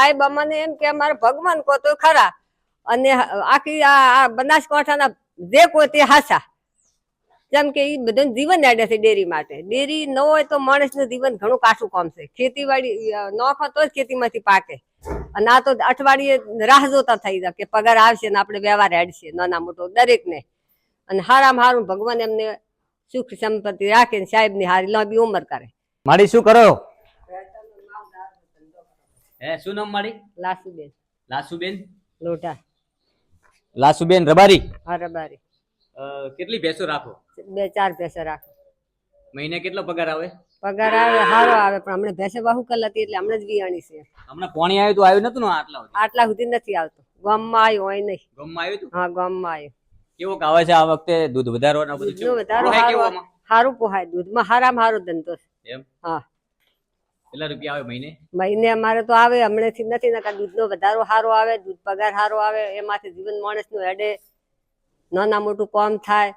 સાહેબ અમને એમ કે અમારે ભગવાન કહો તો ખરા. અને આખી આ બનાસકાંઠાના જે કોઈ તે હાસા. જેમ કે એ બધું જીવન આડે છે ડેરી માટે. ડેરી ન હોય તો માણસનું જીવન ઘણું કાઠું કામ છે. ખેતીવાડી નોખો તો જ ખેતીમાંથી પાકે. અને આ તો અઠવાડિયે રાહ જોતા થઈ જાય કે પગાર આવશે ને આપણે વ્યવહાર હેડશે નાના મોટો દરેકને. અને હારામાં હારું ભગવાન એમને સુખ સંપત્તિ રાખે ને સાહેબની હારી લાંબી ઉંમર કરે. મારી શું કરો? હે શું નામ મારી? લાસુબેન. લાસુબેન? લોટા લાસુબેન રબારી? હા રબારી. કેટલી ભેંસો રાખો? બે ચાર ભેંસો રાખો. મહિને કેટલો પગાર આવે? પગાર આવે સારો આવે પણ હમણાં ભેંસે બહુ કલાતી એટલે હમણાં જ વિયાણી છે. હમણાં પોણી આવ્યું તો આવ્યું નતું ને આટલા સુધી? આટલા સુધી નથી આવતો. ગામમાં આવ્યું હોય નહીં. ગમમાં આવ્યું હતું હા ગામમાં આવ્યું. કેવો આવે છે આ વખતે? દૂધ વધારવાનો બધું દૂધનો વધારો સારો પોહાય. દૂધમાં હારામાં હારો ધંધો છે. એમ? હા. કેટલા રૂપિયા આવે મહિને? મહિને અમારે તો આવે હમણાંથી નથી નકર દૂધનો વધારો સારો આવે દૂધ પગાર સારો આવે એમાંથી જીવન માણસનું હેડે. નાના મોટું કામ થાય.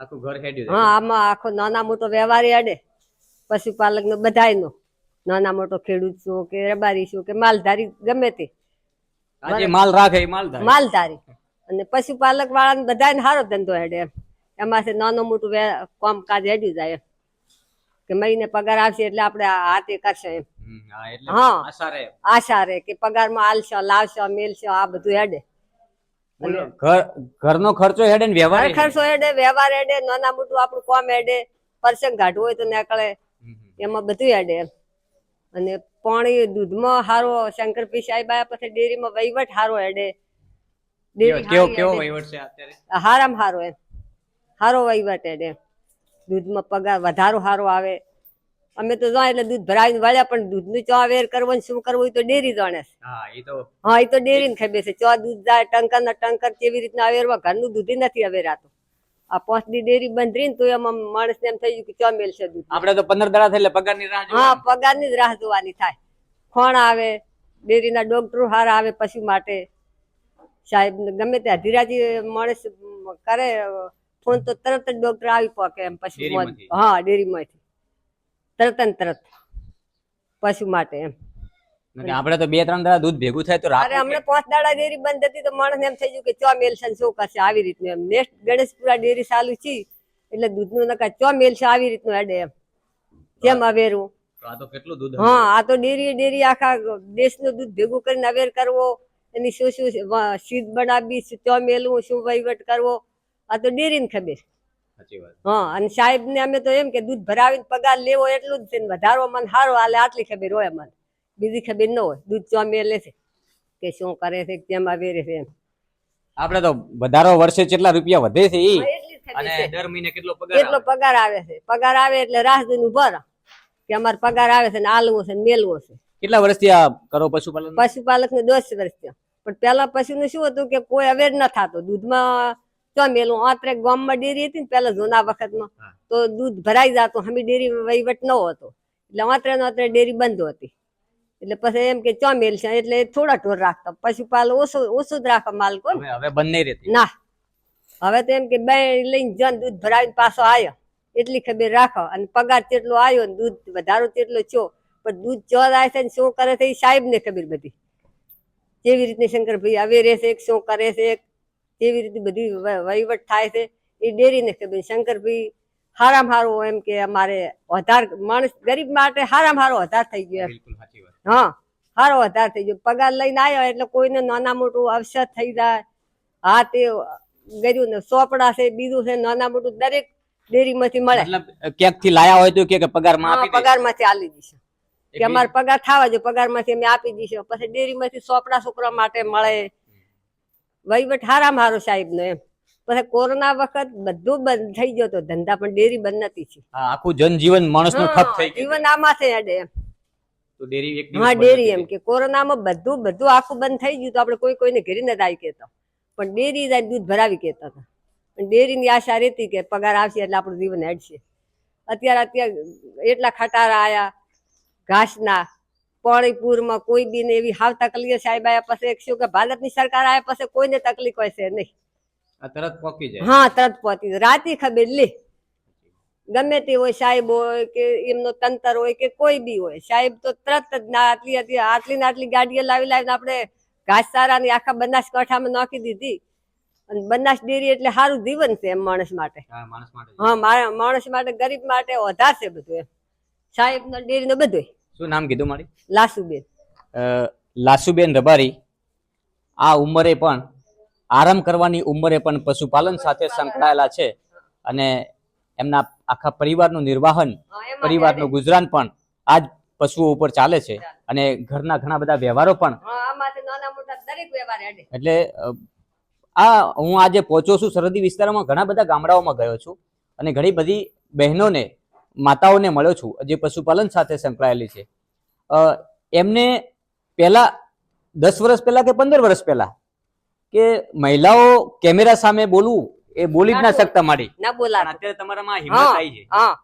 આખું ઘર હેડ્યું હા આમાં આખો નાના મોટો વ્યવહારી હેડે. પશુપાલકનો બધાયનો. નાના મોટો ખેડૂત છો કે રબારી છો કે માલધારી ગમે તે. માલ રાખે માલધારી. માલ ધારે માલધારી. અને પશુપાલક વાળાને બધાને સારો ધંધો હેડે એમ. એમાંથી નાનો મોટું કામકાજ હેડ્યું જાય એમ. કે મહિને પગાર આવશે એટલે આપણે આ હાથે કરશે એમ. હા આશા રે કે પગારમાં આલશો લાવશો મેલશો આ બધું હેડે. ઘર ઘરનો ખર્ચો હેડે ને વ્યવહાર ખર્ચો હેડે વ્યવહાર હેડે નાના મોટું આપણું કોમ હેડે પરસંગ ઘાટવું હોય તો નીકળે. એમાં બધું હેડે એમ. અને પાણી દૂધમાં હારો શંકર પી સાહેબ આયા પછી ડેરીમાં વહીવટ હારો હેડે. ડેરી કેવો કેવો. વહીવટ છે અત્યારે? હારામ હારો એમ. હારો વહીવટ હેડે દૂધમાં પગાર વધારો સારો આવે. અમે તો જાણ એટલે દૂધ ભરાવીને વળ્યા પણ દૂધનું ચો વેર કરવો ને શું કરવું એ તો ડેરી જાણે હા એ તો ડેરી ને ખબર છે. ચો દૂધ જાય ટંકર ને ટંકર કેવી રીતના અવેરવા ઘરનું દૂધ નથી અવેરાતું. આ પાંચ દી ડેરી બંધ રહી ને તો એમાં માણસને એમ થઈ ગયું કે ચો મેલશે દૂધ. આપણે તો પંદર દાડા થાય એટલે પગારની રાહ હા. પગારની જ રાહ જોવાની થાય. ખોણ આવે ડેરીના ડોક્ટરો હારા આવે પશુ માટે. સાહેબ ગમે તે અધીરાજી માણસ કરે ફોન તો તરત જ ડોક્ટર આવી પકે એમ પશુ? હા ડેરીમાંથી. તરત ને તરત. પશુ માટે એમ. આપણે તો બે ત્રણ દાડા દૂધ ભેગું થાય તો અરે હમણાં પાંચ દાડા ડેરી બંધ હતી તો માણસ એમ થઈ ગયું કે ચો મેલ છે શું કરશે? આવી રીતનું એમ. નેક્સ્ટ ગણેશપુરા ડેરી ચાલુ છે એટલે દૂધનું નકા ચો મેલશે આવી રીતનું એડે એમ. કેમ દૂધ હા આ તો ડેરી ડેરી આખા દેશનું દૂધ ભેગું કરીને અવેર કરવો. એની શું શું સીધ શીત બનાવવી ચો મેલવું શું વહીવટ કરવો. આ તો ડેરીને ખબર. હા અને સાહેબ ને અમે તો એમ કે દૂધ ભરાવીને પગાર લેવો એટલું જ છે વધારો મને સારો હાલે આટલી ખબર હોય મને. બીજી ખબર ન હોય. દૂધ જો અમે લે છે. કે શું કરે છે કેમ અવેરે છે એમ. આપણે તો વધારો વર્ષે કેટલા રૂપિયા વધે છે ઈ અને દર મહિને કેટલો પગાર કેટલો આવે? પગાર આવે છે? પગાર આવે એટલે રાહ જોઈને ઊભા રહો. કે અમારે પગાર આવે છે ને આલવો છે ને મેલવો છે. કેટલા વર્ષથી આ કરો પશુપાલન? પશુપાલક ને દસ વર્ષ થયા. પણ પેલા પશુ નું શું હતું કે કોઈ અવેર ન થતો. દૂધમાં ચો મેલું આત્રે ગામમાં ડેરી હતી ને પેલા જૂના વખતમાં. તો દૂધ ભરાઈ જતું હમી ડેરી વહીવટ ન હતો. એટલે આત્રે નો આત્રે ડેરી બંધ હતી. એટલે પછી એમ કે ચો મેલશે એટલે થોડા ઢોર રાખતા. પશુપાલક ઓછું ઓછું જ રાખે માલકો હવે બંને રહેતી. ના. હવે તો એમ કે બે લઈને જન દૂધ ભરાવીને પાછો આવ્યો એટલી ખબર રાખો. અને પગાર જેટલો આવ્યો ને દૂધ વધારો તેટલો છો પણ દૂધ ચો જાય છે ને શું કરે છે એ સાહેબ ને ખબર બધી. જેવી રીતની શંકરભાઈ આવે રહેશે એક શું કરે છે કેવી રીતે બધી વહીવટ થાય છે. એ ડેરીને ખબર શંકરભાઈ હારામ હારો એમ કે અમારે વધાર માણસ ગરીબ માટે હારામ હારો વધાર થઈ ગયો હા સારો વધાર થઈ ગયો. પગાર લઈને આવ્યો એટલે કોઈને નાના મોટું અવસર થઈ જાય. હા તે ગયું ને સોપડા છે બીજું છે નાના મોટું દરેક ડેરીમાંથી મળે. ક્યાંકથી લાયા હોય તો કે પગારમાં પગારમાંથી આલી દીશે કે અમારે પગાર થવા જો પગારમાંથી અમે આપી દઈશું પછી ડેરીમાંથી સોપડા છોકરા માટે મળે. વહીવટ હારા મારો સાહેબ નો એમ. પછી કોરોના વખત બધું બંધ થઈ ગયો તો ધંધા પણ ડેરી બંધ નથી છે આખું જનજીવન માણસનું ઠપ થઈ ગયું. જીવન આમાં છે અડે એમ. તો ડેરી એક હા ડેરી એમ કે કોરોનામાં બધું બધું આખું બંધ થઈ ગયું તો આપણે કોઈ કોઈને ઘરે નથી આવી કહેતો. પણ ડેરી જાય દૂધ ભરાવી કહેતા હતા. પણ ડેરીની આશા રહેતી કે પગાર આવશે એટલે આપણું જીવન હેડશે અત્યારે અત્યારે એટલા ખટારા આયા ઘાસના પાણીપુરમાં કોઈ બી ને એવી હાવ તકલીફ સાહેબ આયા પછી શું કે ભારતની સરકાર આયા પછી કોઈને તકલીફ હોય છે નહીં તરત પહોંચી જાય. હા તરત પહોંચી રાતી ખબર લે. ગમે તે હોય સાહેબ હોય કે એમનો તંતર હોય કે કોઈ બી હોય. સાહેબ તો તરત જ ના આટલી હતી આટલી ને આટલી ગાડીઓ લાવી લાવીને આપણે ઘાસચારાની આખા બનાસકાંઠામાં નાખી દીધી. અને બનાસ ડેરી એટલે સારું જીવન છે એમ માણસ માટે. હા માણસ માટે ગરીબ માટે વધારે છે બધું એમ. સાહેબ નો ડેરી નો બધું શું નામ કીધું મારી? લાસુબેન. લાસુબેન રબારી આ ઉંમરે પણ આરામ કરવાની ઉંમરે પણ પશુપાલન સાથે સંકળાયેલા છે અને એમના આખા પરિવારનું નિર્વાહન પરિવારનું ગુજરાન પણ આ જ પશુઓ ઉપર ચાલે છે અને ઘરના ઘણા બધા વ્યવહારો પણ એટલે આ હું આજે પહોંચ્યો છું સરહદી વિસ્તારમાં ઘણા બધા ગામડાઓમાં ગયો છું અને ઘણી બધી બહેનોને માતાઓને મળ્યો છું જે પશુપાલન સાથે સંકળાયેલી છે. એમને પહેલા દસ વર્ષ પહેલા કે પંદર વર્ષ પહેલા કે મહિલાઓ કેમેરા સામે બોલવું એ બોલી જ ના શકતા મારી. ના બોલા અત્યારે તમારામાં હિંમત આવી છે. હા.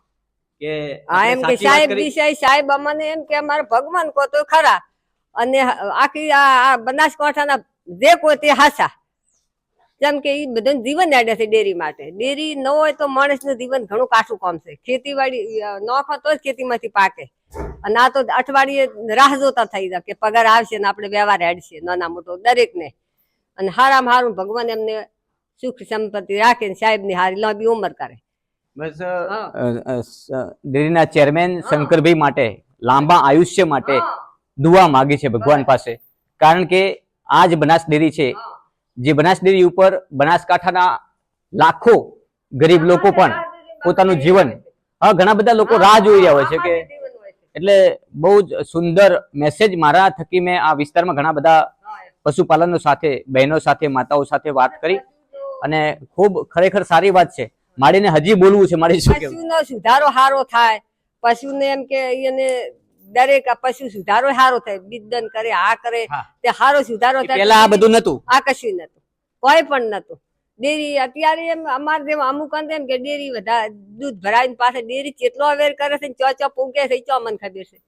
કે આ એમ કે સાહેબ. વિષય સાહેબ અમને એમ કે અમારે ભગવાન કો તો ખરા. અને આખી આ આ બનાસકાંઠાના જે કોઈ તે હાસા. જેમ કે એ બધાને જીવન એડે છે ડેરી માટે. ડેરી ન હોય તો માણસનું જીવન ઘણું કાઠું કામ છે. ખેતીવાડી નોખો તો જ ખેતીમાંથી પાકે. અને આ તો અઠવાડિયે રાહ જોતા થઈ જાય કે પગાર આવશે ને આપણે વ્યવહાર હેડશે નાના મોટો દરેકને. અને હારામાં હારું ભગવાન એમને સુખ સંપત્તિ રાખે ને સાહેબની હારી લાંબી ઉંમર કરે. બસ ડેરીના ચેરમેન શંકરભાઈ માટે લાંબા આયુષ્ય માટે દુઆ માગી છે ભગવાન પાસે. કારણ કે આ જ બનાસ ડેરી છે. જે બનાસ ડેરી ઉપર બનાસકાંઠાના લાખો ગરીબ લોકો પણ પોતાનું જીવન હા ઘણા બધા લોકો રાહ જોઈ રહ્યા હોય છે કે એટલે બહુ જ સુંદર મેસેજ મારા થકી મેં આ વિસ્તારમાં ઘણા બધા પશુપાલનો સાથે બહેનો સાથે માતાઓ સાથે વાત કરી. અને ખૂબ ખરેખર સારી વાત છે. માડીને હજી બોલવું છે મારી શું સુધારો સારો થાય. પશુને એમ કે એને દરેક પશુ સુધારો સારો થાય બિદન કરે આ કરે તે સારો સુધારો થાય પેલા આ બધું નતું આ કશું નતું કોઈ પણ નતું ડેરી અત્યારે એમ અમારે જેમ અમુક અંતે એમ કે ડેરી વધારે દૂધ ભરાવીને પાસે ડેરી કેટલો અવેર કરે છે ચો ચો પૂગે છે ચો મને ખબર છે.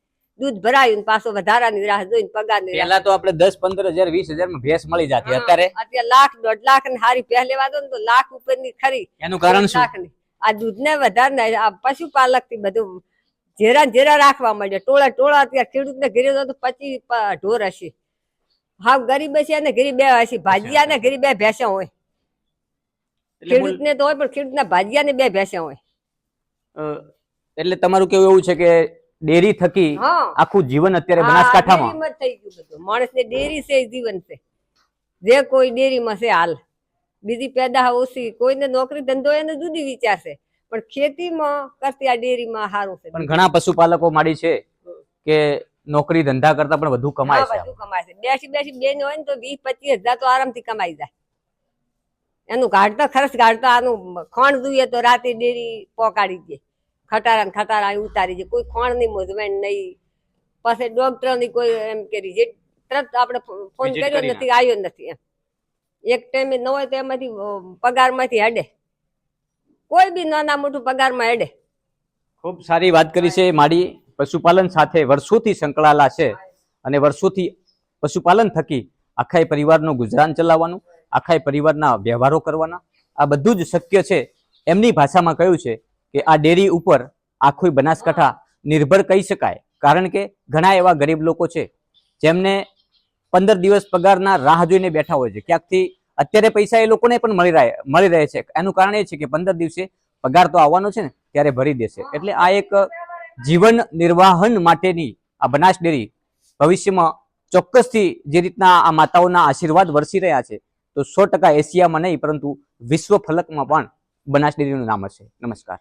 દૂધ ભરાયું ને પાછો વધારાની રાહ જોઈને પગારની પેલા તો આપણે દસ પંદર હજાર વીસ હજારમાં ભેંસ મળી જતી અત્યારે. અત્યારે લાખ દોઢ લાખ ને હારી પહે લેવા દો ને તો લાખ ઉપરની ખરી. એનું કારણ શું. આ વધારે ને આ પશુપાલકથી બધું જેરા ઘેરા રાખવા માંડ્યા. ટોળા ટોળા અત્યારે ખેડૂતને ઘરે તો પચી ઢોર હશે. હાવ ગરીબ છે અને ઘેરી બે હશે. ભાજીયા ને ઘેરી બે ભેંસા હોય. ખેડૂતને તો હોય પણ ખેડૂતના ભાજીયા ને બે ભેંસા હોય. એટલે તમારું કેવું એવું છે કે ડેરી થકી આખું જીવન અત્યારે બનાસકાંઠામાં? થઈ ગયું બધું. માણસને ડેરી છે જીવન છે. જે કોઈ ડેરીમાં છે હાલ. બીજી પેદા ઓછી. કોઈને નોકરી ધંધો એને જુદી વિચાર છે. પણ ખેતીમાં કરતી આ ડેરીમાં સારું છે. પણ ઘણા પશુપાલકો માડી છે કે નોકરી ધંધા કરતા પણ વધુ કમાય છે વધુ કમાય છે. બેસી બેસી બેન હોય ને તો વીસ પચીસ હજાર તો આરામથી કમાઈ જાય. એનું ગાઢતા ખર્ચ ગાઢતા આનું ખોણ જોઈએ તો રાતે ડેરી પોકાડી દે. ખટારા ખટારા ઉતારી દે. કોઈ ખોણની મૂંઝવણ નહીં. પછી ડોક્ટરની કોઈ એમ કરી જે તરત આપણે ફોન કર્યો નથી આવ્યો નથી એમ. એક ટાઈમે ન હોય તો એમાંથી પગારમાંથી હેડે. કોઈ બી નાના મોટું પગારમાં એડે. ખૂબ સારી વાત કરી છે માડી. પશુપાલન સાથે વર્ષોથી સંકળાયેલા છે અને વર્ષોથી પશુપાલન થકી આખા પરિવારનું ગુજરાન ચલાવવાનું આખા પરિવારના વ્યવહારો કરવાના. આ બધું જ શક્ય છે. એમની ભાષામાં કહ્યું છે કે આ ડેરી ઉપર આખું બનાસકાંઠા નિર્ભર કહી શકાય. કારણ કે ઘણા એવા ગરીબ લોકો છે જેમને પંદર દિવસ પગારના રાહ જોઈને બેઠા હોય છે. ક્યાંકથી અત્યારે પૈસા એ લોકોને પણ મળી રહે મળી રહે છે. એનું કારણ એ છે કે પંદર દિવસે પગાર તો આવવાનો છે ને, ત્યારે ભરી દેશે. એટલે આ એક જીવન નિર્વાહન માટેની આ બનાસ ડેરી ભવિષ્યમાં ચોક્કસથી જે રીતના આ માતાઓના આશીર્વાદ વરસી રહ્યા છે, તો સો ટકા એશિયામાં નહીં, પરંતુ વિશ્વ ફલકમાં પણ બનાસ ડેરીનું નામ હશે. નમસ્કાર.